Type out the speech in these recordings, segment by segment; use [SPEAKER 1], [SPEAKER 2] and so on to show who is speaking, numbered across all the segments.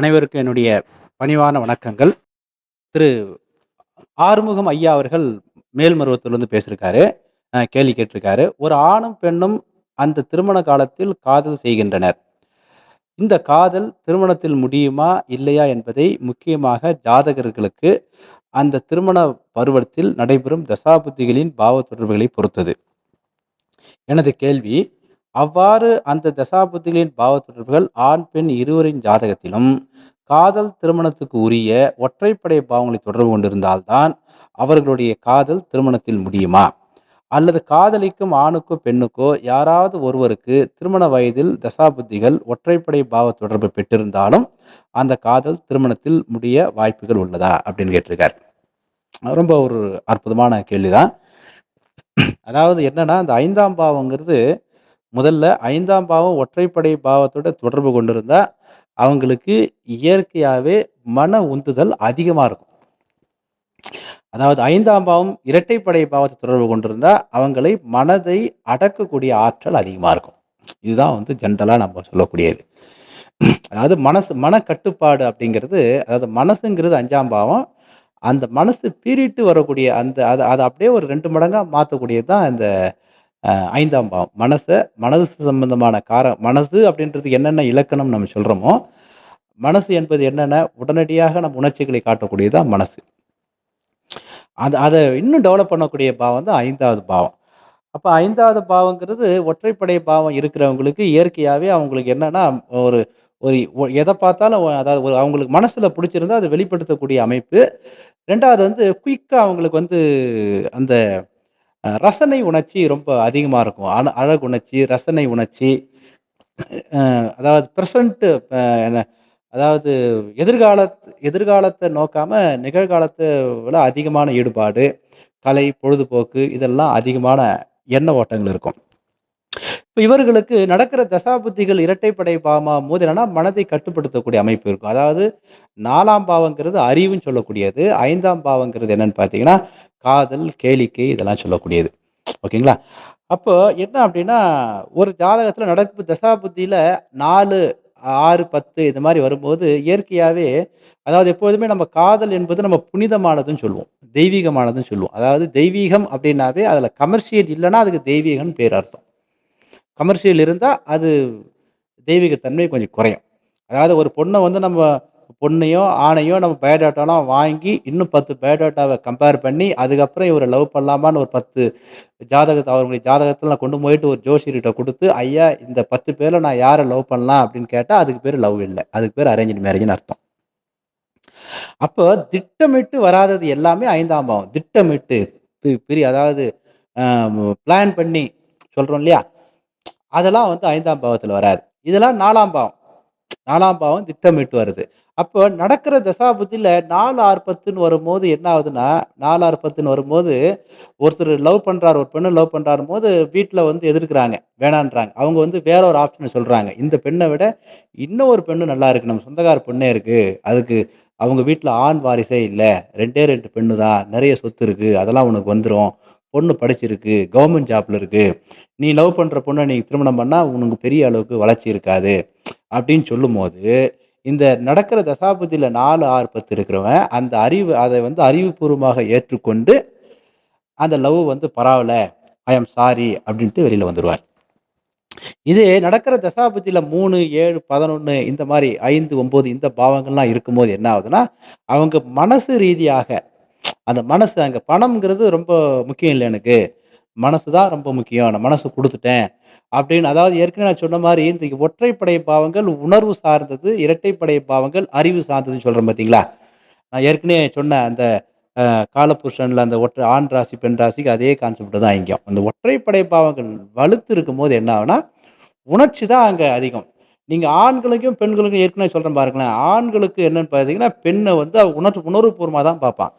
[SPEAKER 1] அனைவருக்கும் என்னுடைய பணிவான வணக்கங்கள். திரு ஆறுமுகம் ஐயா அவர்கள் மேல்மருவத்திலிருந்து பேசியிருக்காரு. கேள்வி கேட்டிருக்காரு. ஒரு ஆணும், பெண்ணும் அந்த திருமண காலத்தில் காதல் செய்கின்றனர். இந்த காதல் திருமணத்தில் முடியுமா? இல்லையா? என்பதை முக்கியமாக ஜாதகர்களுக்கு அந்த திருமண பருவத்தில் நடைபெறும் தசாபுத்திகளின் பாவ தொடர்புகளை பொறுத்தது. எனது கேள்வி, அவ்வாறு அந்த தசாபுத்திகளின் பாவ தொடர்புகள் ஆண், பெண் இருவரின் ஜாதகத்திலும் காதல் திருமணத்துக்கு உரிய ஒற்றைப்படை பாவங்களை தொடர்பு கொண்டிருந்தால்தான் அவர்களுடைய காதல் திருமணத்தில் முடியுமா? அல்லது காதலிக்கும் ஆணுக்கோ, பெண்ணுக்கோ யாராவது ஒருவருக்கு திருமண வயதில் தசாபுத்திகள் ஒற்றைப்படை பாவ தொடர்பு பெற்றிருந்தாலும் அந்த காதல் திருமணத்தில் முடிய வாய்ப்புகள் உள்ளதா? அப்படின்னு கேட்டிருக்கார் ரொம்ப ஒரு அற்புதமான கேள்விதான். அதாவது என்னன்னா, இந்த ஐந்தாம் பாவங்கிறது முதல்ல ஐந்தாம் பாவம் ஒற்றைப்படை பாவத்தோட தொடர்பு கொண்டிருந்தா, அவங்களுக்கு இயற்கையாகவே மன உந்துதல் அதிகமாக இருக்கும். அதாவது ஐந்தாம் பாவம் இரட்டைப்படை பாவத்தை தொடர்பு கொண்டிருந்தா, அவங்களை மனதை அடக்கக்கூடிய ஆற்றல் அதிகமாக இருக்கும். இதுதான் வந்து ஜென்ரலாக நம்ம சொல்லக்கூடியது. அதாவது மனசு மன கட்டுப்பாடு அப்படிங்கிறது அதாவது மனசுங்கிறது அஞ்சாம் பாவம். அந்த மனசு பீறிட்டு வரக்கூடிய அந்த அதை அதை அப்படியே ஒரு ரெண்டு மடங்காக மாற்றக்கூடியது தான் இந்த ஐந்தாம் பாவம். மனசை மனசு சம்பந்தமான கார மனசு அப்படின்றது என்னென்ன இலக்கணம் நம்ம சொல்கிறோமோ மனசு என்பது என்னென்ன உடனடியாக நம்ம உணர்ச்சிகளை காட்டக்கூடியதான் மனசு. அது அதை இன்னும் டெவலப் பண்ணக்கூடிய பாவம் தான் ஐந்தாவது பாவம். அப்போ ஐந்தாவது பாவங்கிறது ஒற்றைப்படை பாவம் இருக்கிறவங்களுக்கு இயற்கையாகவே அவங்களுக்கு என்னென்னா ஒரு ஒரு ஒ பார்த்தாலும் அதாவது ஒரு அவங்களுக்கு மனசில் பிடிச்சிருந்தா அதை வெளிப்படுத்தக்கூடிய அமைப்பு. ரெண்டாவது வந்து குயிக்காக அவங்களுக்கு வந்து அந்த ரசனை உணர்ச்சி ரொம்ப அதிகமாக இருக்கும். அழ உணர்ச்சி ரசனை உணர்ச்சி, அதாவது ப்ரெசண்ட்டு என்ன அதாவது எதிர்கால எதிர்காலத்தை நோக்காம நிகழ்காலத்த விட அதிகமான ஈடுபாடு, கலை, பொழுதுபோக்கு இதெல்லாம் அதிகமான எண்ண ஓட்டங்கள் இருக்கும். இப்போ இவர்களுக்கு நடக்கிற தசாபுத்திகள் இரட்டைப்படை பாவமாகும்போது என்னன்னா, மனதை கட்டுப்படுத்தக்கூடிய அமைப்பு இருக்கும். அதாவது நாலாம் பாவங்கிறது அறிவுன்னு சொல்லக்கூடியது. ஐந்தாம் பாவங்கிறது என்னன்னு பார்த்தீங்கன்னா, காதல், கேளிக்கை இதெல்லாம் சொல்லக்கூடியது. ஓகேங்களா? அப்போ என்ன அப்படின்னா, ஒரு ஜாதகத்தில் நடப்பு தசாபுத்தியில 4, 6, 10 இது மாதிரி வரும்போது இயற்கையாகவே அதாவது எப்போதுமே நம்ம காதல் என்பது நம்ம புனிதமானதுன்னு சொல்லுவோம். தெய்வீகமானதுன்னு சொல்லுவோம். அதாவது தெய்வீகம் அப்படின்னாவே அதில் கமர்ஷியல் இல்லைன்னா அதுக்கு தெய்வீகம்னு பேர் அர்த்தம். கமர்ஷியல் இருந்தால் அது தெய்வீகத்தன்மை கொஞ்சம் குறையும். அதாவது ஒரு பொண்ணை வந்து நம்ம பொண்ணையோ, ஆணையோ நம்ம பயோடேட்டாலாம் வாங்கி இன்னும் பத்து பயோடேட்டாவை கம்பேர் பண்ணி, அதுக்கப்புறம் இவரை லவ் பண்ணலாமான்னு ஒரு பத்து ஜாதகத்தை அவருடைய ஜாதகத்தில் நான் கொண்டு போயிட்டு ஒரு ஜோஷியர்கிட்ட கொடுத்து ஐயா இந்த பத்து பேரில் நான் யாரை லவ் பண்ணலாம் அப்படின்னு கேட்டால் அதுக்கு பேர் லவ் இல்லை அதுக்கு பேர் அரேஞ்ச் மேரேஜ்னு அர்த்தம். அப்போ திட்டமிட்டு வராதது எல்லாமே ஐந்தாம் பாவம். திட்டமிட்டு பி பிரி அதாவது பிளான் பண்ணி சொல்றோம் இல்லையா? அதெல்லாம் வந்து ஐந்தாம் பாவத்தில் வராது. இதெல்லாம் நாலாம் பாவம். நாலாம் பாவம் திட்டமிட்டு வருது. அப்போ நடக்கிற தசாபத்தில் நாலு ஆறு பத்துன்னு வரும்போது என்ன ஆகுதுன்னா, 4, 6, 10ன்னு வரும்போது, ஒருத்தர் லவ் பண்ணுறாரு ஒரு பெண்ணை லவ் பண்ணுறாரும்போது வீட்டில் வந்து எதிர்க்கிறாங்க. வேணான்றாங்க. அவங்க வந்து வேற ஒரு ஆப்ஷனை சொல்கிறாங்க இந்த பெண்ணை விட இன்னொரு பெண்ணு நல்லா இருக்கு. நம்ம சொந்தக்கார பெண்ணே இருக்கு. அதுக்கு அவங்க வீட்டில் ஆண் வாரிசே இல்லை ரெண்டே ரெண்டு பெண்ணு தான். நிறைய சொத்து இருக்கு. அதெல்லாம் உனக்கு வந்துடும் பொண்ணு படிச்சிருக்கு. கவர்மெண்ட் ஜாப்ல இருக்கு. நீ லவ் பண்ணுற பொண்ணை நீ திருமணம் பண்ணால் உனக்கு பெரிய அளவுக்கு வளர்ச்சி இருக்காது. அப்படின்னு சொல்லும் போது இந்த நடக்கிற தசாபதியில் நாலு ஆறு பத்து இருக்கிறவன் அந்த அறிவு அதை வந்து அறிவுபூர்வமாக ஏற்றுக்கொண்டு, அந்த லவ் வந்து பரவாயில்ல ஐ எம் சாரி அப்படின்ட்டு வெளியில் வந்துடுவார் இதே நடக்கிற தசாபதியில் மூணு ஏழு பதினொன்று இந்த மாதிரி ஐந்து ஒம்பது இந்த பாவங்கள்லாம் இருக்கும்போது என்ன ஆகுதுன்னா, அவங்க மனசு ரீதியாக அந்த மனசு அங்கே பணம்ங்கிறது ரொம்ப முக்கியம் இல்லை எனக்கு. மனசு தான் ரொம்ப முக்கியம். நான் மனசு கொடுத்துட்டேன் அப்படின்னு அதாவது ஏற்கனவே நான் சொன்ன மாதிரி இந்த ஒற்றைப்படை பாவங்கள் உணர்வு சார்ந்தது, இரட்டைப்படை பாவங்கள் அறிவு சார்ந்ததுன்னு சொல்கிறேன் பார்த்தீங்களா? நான் ஏற்கனவே சொன்ன அந்த காலபுருஷனில் அந்த ஒற்றை ஆண் ராசி, பெண் ராசிக்கு அதே கான்செப்ட் தான் இங்கேயும். அந்த ஒற்றைப்படை பாவங்கள் வலுத்து இருக்கும்போது என்ன ஆகுனா உணர்ச்சி தான் அங்கே அதிகம். நீங்கள் ஆண்களுக்கும், பெண்களுக்கும் ஏற்கனவே சொல்கிறேன் பாருங்களேன். ஆண்களுக்கு என்னன்னு பார்த்தீங்கன்னா, பெண்ணை வந்து உணர்வு உணர்வுபூர்வமாக தான் பார்ப்பான்.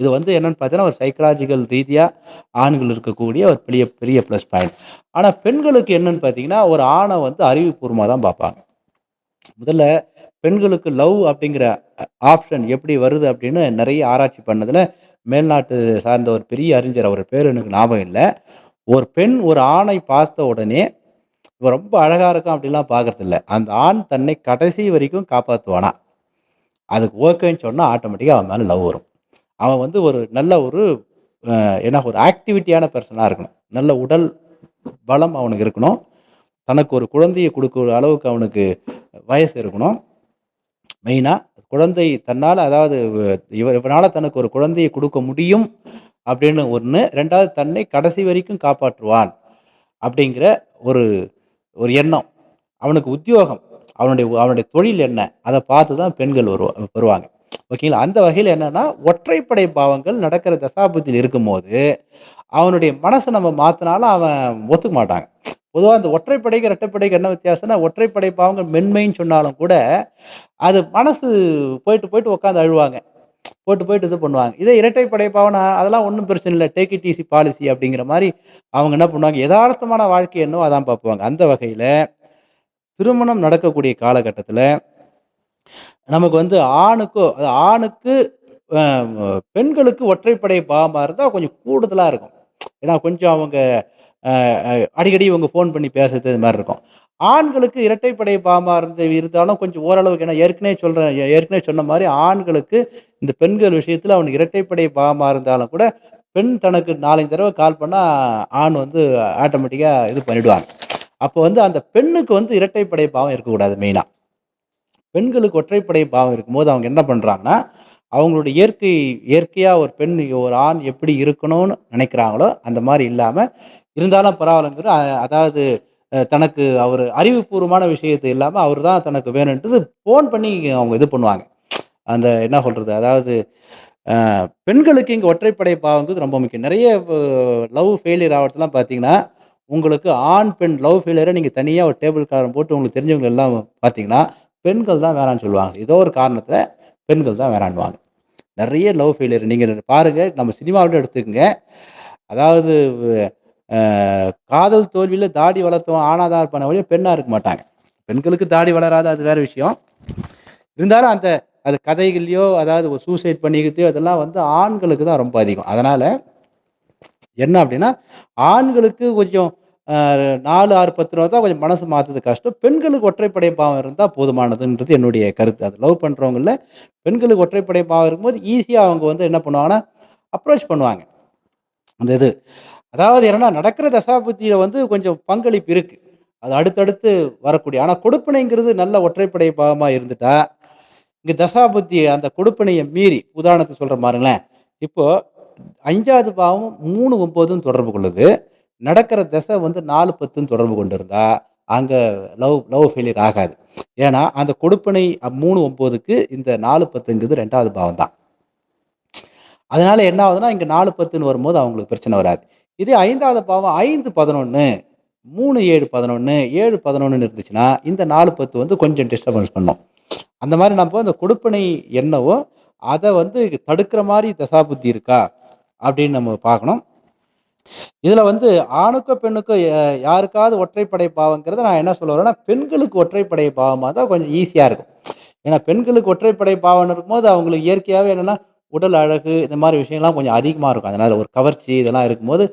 [SPEAKER 1] இது வந்து என்னன்னு பார்த்தீங்கன்னா, ஒரு சைக்கலாஜிக்கல் ரீதியாக ஆண்கள் இருக்கக்கூடிய ஒரு பெரிய பெரிய ப்ளஸ் பாயிண்ட். ஆனால் பெண்களுக்கு என்னன்னு பார்த்தீங்கன்னா, ஒரு ஆணை வந்து அறிவுபூர்வமாக தான் பார்ப்பாங்க. முதல்ல பெண்களுக்கு லவ் அப்படிங்கிற ஆப்ஷன் எப்படி வருது அப்படின்னு நிறைய ஆராய்ச்சி பண்ணதில் மேல்நாட்டு சார்ந்த ஒரு பெரிய அறிஞர் அவர் பேர் எனக்கு ஞாபகம் இல்லை ஒரு பெண் ஒரு ஆணை பார்த்த உடனே, இப்போ ரொம்ப அழகாக இருக்கும் அப்படிலாம் பார்க்கறதில்ல. அந்த ஆண் தன்னை கடைசி வரைக்கும் காப்பாற்றுவானா அதுக்கு ஓகேன்னு சொன்னால் ஆட்டோமேட்டிக்காக அவன் மேலே லவ் வரும். அவன் வந்து ஒரு நல்ல ஒரு என்ன ஒரு ஆக்டிவிட்டியான பர்சனாக இருக்கணும். நல்ல உடல் பலம் அவனுக்கு இருக்கணும். தனக்கு ஒரு குழந்தையை கொடுக்குற அளவுக்கு அவனுக்கு வயசு இருக்கணும். மெயினாக குழந்தை தன்னால் அதாவது இவ இவனால் தனக்கு ஒரு குழந்தையை கொடுக்க முடியும் அப்படின்னு 1. 2வது தன்னை கடைசி வரைக்கும் காப்பாற்றுவான். அப்படிங்கிற ஒரு ஒரு எண்ணம். அவனுக்கு உத்தியோகம். அவனுடைய அவனுடைய தொழில் என்ன? அதை பார்த்து தான் பெண்கள் வருவா வருவாங்க. ஓகேங்களா? அந்த வகையில் என்னன்னா, ஒற்றைப்படை பாவங்கள் நடக்கிற தசாபத்தில் இருக்கும்போது, அவனுடைய மனசை நம்ம மாத்தினாலும் அவன் ஒத்துக்க மாட்டாங்க. பொதுவாக இந்த ஒற்றைப்படைக்கு, இரட்டைப்படைக்கு என்ன வித்தியாசம்னா, ஒற்றைப்படை பாவங்கள் மென்மைன்னு சொன்னாலும் கூட, அது மனசு போயிட்டு, போயிட்டு உட்காந்து அழுவாங்க. போட்டு, போயிட்டு இது பண்ணுவாங்க. இதே இரட்டைப்படை பாவனா அதெல்லாம் ஒன்றும் பிரச்சனை இல்லை டேக் இட் ஈஸி பாலிசி அப்படிங்கிற மாதிரி அவங்க என்ன பண்ணுவாங்க, யதார்த்தமான வாழ்க்கை என்னவோ அதான் பார்ப்பாங்க. அந்த வகையில் திருமணம் நடக்கக்கூடிய காலகட்டத்தில் நமக்கு வந்து ஆணுக்கோ அது ஆணுக்கு பெண்களுக்கு ஒற்றைப்படை பாவமாக இருந்தால் கொஞ்சம் கூடுதலாக இருக்கும். ஏன்னா கொஞ்சம் அவங்க அடிக்கடி இவங்க ஃபோன் பண்ணி பேசுறது இது மாதிரி இருக்கும். ஆண்களுக்கு இரட்டைப்படை பாவமாக இருந்து இருந்தாலும் கொஞ்சம் ஓரளவுக்கு ஏன்னா ஏற்கனவே சொல்கிறேன் ஏற்கனவே சொன்ன மாதிரி ஆண்களுக்கு இந்த பெண்கள் விஷயத்தில் அவனுக்கு இரட்டைப்படை பாவமாக இருந்தாலும் கூட, பெண் தனக்கு நாலஞ்சு தடவை கால் பண்ணால் ஆண் வந்து ஆட்டோமேட்டிக்காக இது பண்ணிவிடுவாங்க அப்போ வந்து அந்த பெண்ணுக்கு வந்து இரட்டைப்படை பாவம் இருக்கக்கூடாது மெயினாக பெண்களுக்கு ஒற்றைப்படை பாவம் இருக்கும்போது அவங்க என்ன பண்ணுறாங்கன்னா அவங்களுடைய இயற்கை இயற்கையாக ஒரு பெண் ஒரு ஆண் எப்படி இருக்கணும்னு நினைக்கிறாங்களோ, அந்த மாதிரி இல்லாமல் இருந்தாலும் பரவாயில்லங்கிற அதாவது தனக்கு அவர் அறிவுபூர்வமான விஷயத்தை இல்லாமல் அவர் தான் தனக்கு வேணுன்றது ஃபோன் பண்ணி அவங்க இது பண்ணுவாங்க. அந்த என்ன சொல்கிறது அதாவது பெண்களுக்கு இங்கே ஒற்றைப்படை பாவங்கிறது ரொம்ப முக்கியம். நிறைய லவ் ஃபெயிலியர் ஆகிறதுலாம் பார்த்தீங்கன்னா, உங்களுக்கு ஆண், பெண் லவ் ஃபெயிலியரை நீங்கள் தனியாக ஒரு டேபிள் காரம் போட்டு உங்களுக்கு தெரிஞ்சவங்க எல்லாம் பார்த்தீங்கன்னா, பெண்கள் தான் வேணான்னு சொல்லுவாங்க. ஏதோ ஒரு காரணத்தை பெண்கள் தான் வேணான்வாங்க நிறைய லவ் ஃபெயிலியர் நீங்கள் பாருங்கள் நம்ம சினிமாவில எடுத்துக்கோங்க அதாவது காதல் தோல்வியில் தாடி வளர்த்தவன் ஆனாதான் தான் இருப்பானே பெண்ணாக இருக்க மாட்டாங்க. பெண்களுக்கு தாடி வளராது அது வேற விஷயம். இருந்தாலும் அந்த அது கதைகள்லையோ அதாவது ஒரு சூசைட் பண்ணிக்கிறதையோ அதெல்லாம் வந்து ஆண்களுக்கு தான் ரொம்ப அதிகம். அதனால் என்ன அப்படின்னா, ஆண்களுக்கு கொஞ்சம் நாலு ஆறு பத்து ரூபா தான் கொஞ்சம் மனசு மாற்றுறது கஷ்டம். பெண்களுக்கு ஒற்றைப்படை பாவம் இருந்தால் போதுமானதுன்றது என்னுடைய கருத்து. அது லவ் பண்ணுறவங்கள பெண்களுக்கு ஒற்றைப்படை பாவம் இருக்கும்போது, ஈஸியாக அவங்க வந்து என்ன பண்ணுவாங்கன்னா, அப்ரோச் பண்ணுவாங்க. அந்த இது. அதாவது என்னன்னா, நடக்கிற தசாபுத்தியில் வந்து கொஞ்சம் பங்களிப்பு இருக்குது அது அடுத்தடுத்து வரக்கூடிய ஆனால் கொடுப்பனைங்கிறது நல்ல ஒற்றைப்படை பாவமாக இருந்துட்டா, இங்கே தசாபுத்தி அந்த கொடுப்பனையை மீறி உதாரணத்துக்கு சொல்கிற மாதிரிங்களேன் இப்போது அஞ்சாவது பாவம் 3, 9ன்னு தொடர்பு கொள்ளுது. நடக்கிற திசை வந்து 4, 10ன்னு தொடர்பு கொண்டிருந்தா, அங்கே லவ் லவ் ஃபெயிலியர் ஆகாது. ஏன்னா, அந்த கொடுப்பனை மூணு ஒம்போதுக்கு இந்த 4, 10ங்கிறது 2வது பாவம் தான். அதனால என்ன ஆகுதுன்னா, இங்கே நாலு பத்துன்னு வரும்போது அவங்களுக்கு பிரச்சனை வராது. இதே ஐந்தாவது பாவம் 5, 11 3, 7, 11 7, 11ன்னு இருந்துச்சுன்னா, இந்த 4, 10 வந்து கொஞ்சம் டிஸ்டர்பன்ஸ் பண்ணும். அந்த மாதிரி நம்ம அந்த கொடுப்பனை என்னவோ, அதை வந்து தடுக்கிற மாதிரி தசாபுத்தி இருக்கா? அப்படின்னு நம்ம பார்க்கணும். இதுல வந்து ஆணுக்கோ, பெண்ணுக்கோ யாருக்காவது ஒற்றைப்படை பாவங்கிறத நான் என்ன சொல்ல வரேன்னா, பெண்களுக்கு ஒற்றைப்படை பாவமாக தான் கொஞ்சம் ஈஸியாக இருக்கும். ஏன்னா பெண்களுக்கு ஒற்றைப்படை பாவம்னு இருக்கும்போது, அவங்களுக்கு இயற்கையாகவே என்னன்னா, உடல் அழகு இந்த மாதிரி விஷயங்கள்லாம் கொஞ்சம் அதிகமாக இருக்கும். அதனால் ஒரு கவர்ச்சி இதெல்லாம் இருக்கும்போது,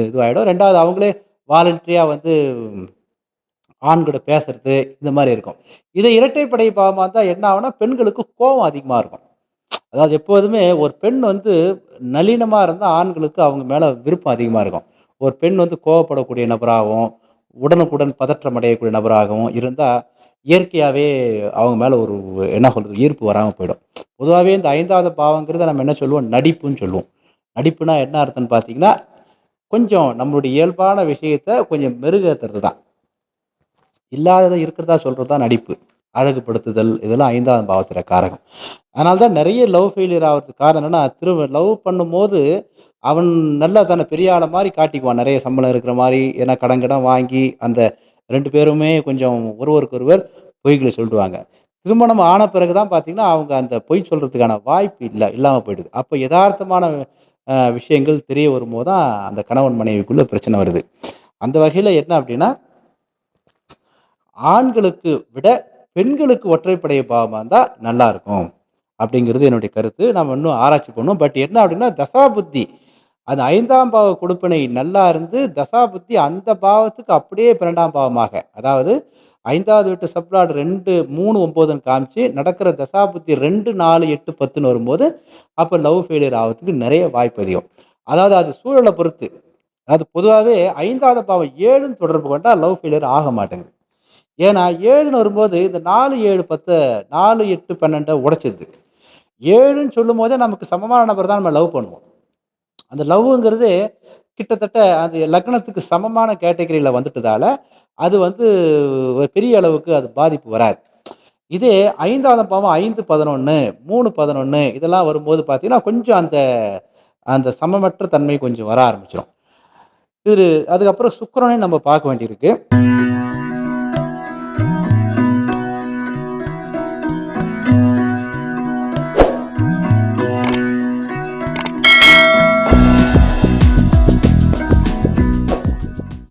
[SPEAKER 1] இதுவாகிடும் ரெண்டாவது அவங்களே வாலண்டரியாக வந்து ஆண் பேசுறது, இந்த மாதிரி இருக்கும். இதே இரட்டைப்படை பாவமாக இருந்தால் என்ன ஆகும்னா, பெண்களுக்கு கோபம் அதிகமாக இருக்கும். அதாவது எப்போதுமே ஒரு பெண் வந்து நளினமாக இருந்தால் ஆண்களுக்கு அவங்க மேலே விருப்பம் அதிகமாக இருக்கும். ஒரு பெண் வந்து கோவப்படக்கூடிய நபராகவும், உடனுக்குடன் பதற்றம் அடையக்கூடிய நபராகவும் இருந்தால் இயற்கையாகவே அவங்க மேலே ஒரு என்ன சொல்கிறது ஈர்ப்பு வராமல் போயிடும். பொதுவாகவே இந்த ஐந்தாவது பாவங்கிறத நம்ம என்ன சொல்லுவோம்? நடிப்புன்னு சொல்லுவோம். நடிப்புனா என்ன அர்த்தம்னு பார்த்தீங்கன்னா, கொஞ்சம் நம்மளுடைய இயல்பான விஷயத்த கொஞ்சம் மெருகேத்துறது தான். இல்லாததை இருக்கிறதா சொல்கிறது தான் நடிப்பு. அழகுபடுத்துதல் இதெல்லாம் ஐந்தாம் பாவத்தில் காரகம். அதனால தான் நிறைய லவ் ஃபெயிலியர் ஆகிறதுக்கு காரணம் என்னன்னா, திரு லவ் பண்ணும்போது அவன் நல்லா தன்னை பெரிய ஆளை மாதிரி காட்டிக்குவான். நிறைய சம்பளம் இருக்கிற மாதிரி ஏன்னா கடன் கடன் வாங்கி அந்த ரெண்டு பேருமே கொஞ்சம் ஒருவருக்கொருவர் பொய்களை சொல்லிடுவாங்க. திருமணம் ஆன பிறகு தான் பார்த்தீங்கன்னா, அவங்க அந்த பொய் சொல்கிறதுக்கான வாய்ப்பு இல்லை இல்லாமல் போயிடுது. அப்போ எதார்த்தமான விஷயங்கள் தெரிய வரும்போது தான், அந்த கணவன் மனைவிக்குள்ளே பிரச்சனை வருது. அந்த வகையில் என்ன அப்படின்னா ஆண்களுக்கு விட பெண்களுக்கு ஒற்றைப்படை பாவமாக இருந்தால் நல்லா இருக்கும். அப்படிங்கிறது என்னுடைய கருத்து. நம்ம இன்னும் ஆராய்ச்சி பண்ணுவோம். பட் என்ன அப்படின்னா, தசா புத்தி அந்த ஐந்தாம் பாவ கொடுப்பினை நல்லா இருந்து, தசா புத்தி அந்த பாவத்துக்கு அப்படியே 12ஆம் பாவமாக, அதாவது ஐந்தாவது வீட்டு சப்ளாட் ரெண்டு மூணு ஒம்போதுன்னு காமிச்சு நடக்கிற தசா புத்தி ரெண்டு நாலு எட்டு பத்துன்னு வரும்போது அப்போ லவ் ஃபெயிலியர் ஆகிறதுக்கு நிறைய வாய்ப்பு அதிகம் அதாவது அது சூழலை பொறுத்து அது பொதுவாகவே ஐந்தாவது பாவம் ஏழுன்னு தொடர்பு கொண்டால் லவ் ஃபெயிலியர் ஆக மாட்டேங்குது ஏன்னா ஏழுன்னு வரும்போது இந்த நாலு ஏழு பத்தை நாலு எட்டு பன்னெண்டை உடைச்சிது ஏழுன்னு சொல்லும் போதே நமக்கு சமமான நபர் தான் நம்ம லவ் பண்ணுவோம். அந்த லவ்ங்கிறது கிட்டத்தட்ட அந்த லக்னத்துக்கு சமமான கேட்டகரியில் வந்துட்டதால அது வந்து ஒரு பெரிய அளவுக்கு அது பாதிப்பு வராது. இதே ஐந்தாவது பாவம் ஐந்து பதினொன்று மூணு பதினொன்று இதெல்லாம் வரும்போது பார்த்தீங்கன்னா கொஞ்சம் அந்த அந்த சமமற்ற தன்மை கொஞ்சம் வர ஆரம்பிச்சிடும் இது அதுக்கப்புறம் சுக்கரனையும் நம்ம பார்க்க வேண்டியிருக்கு.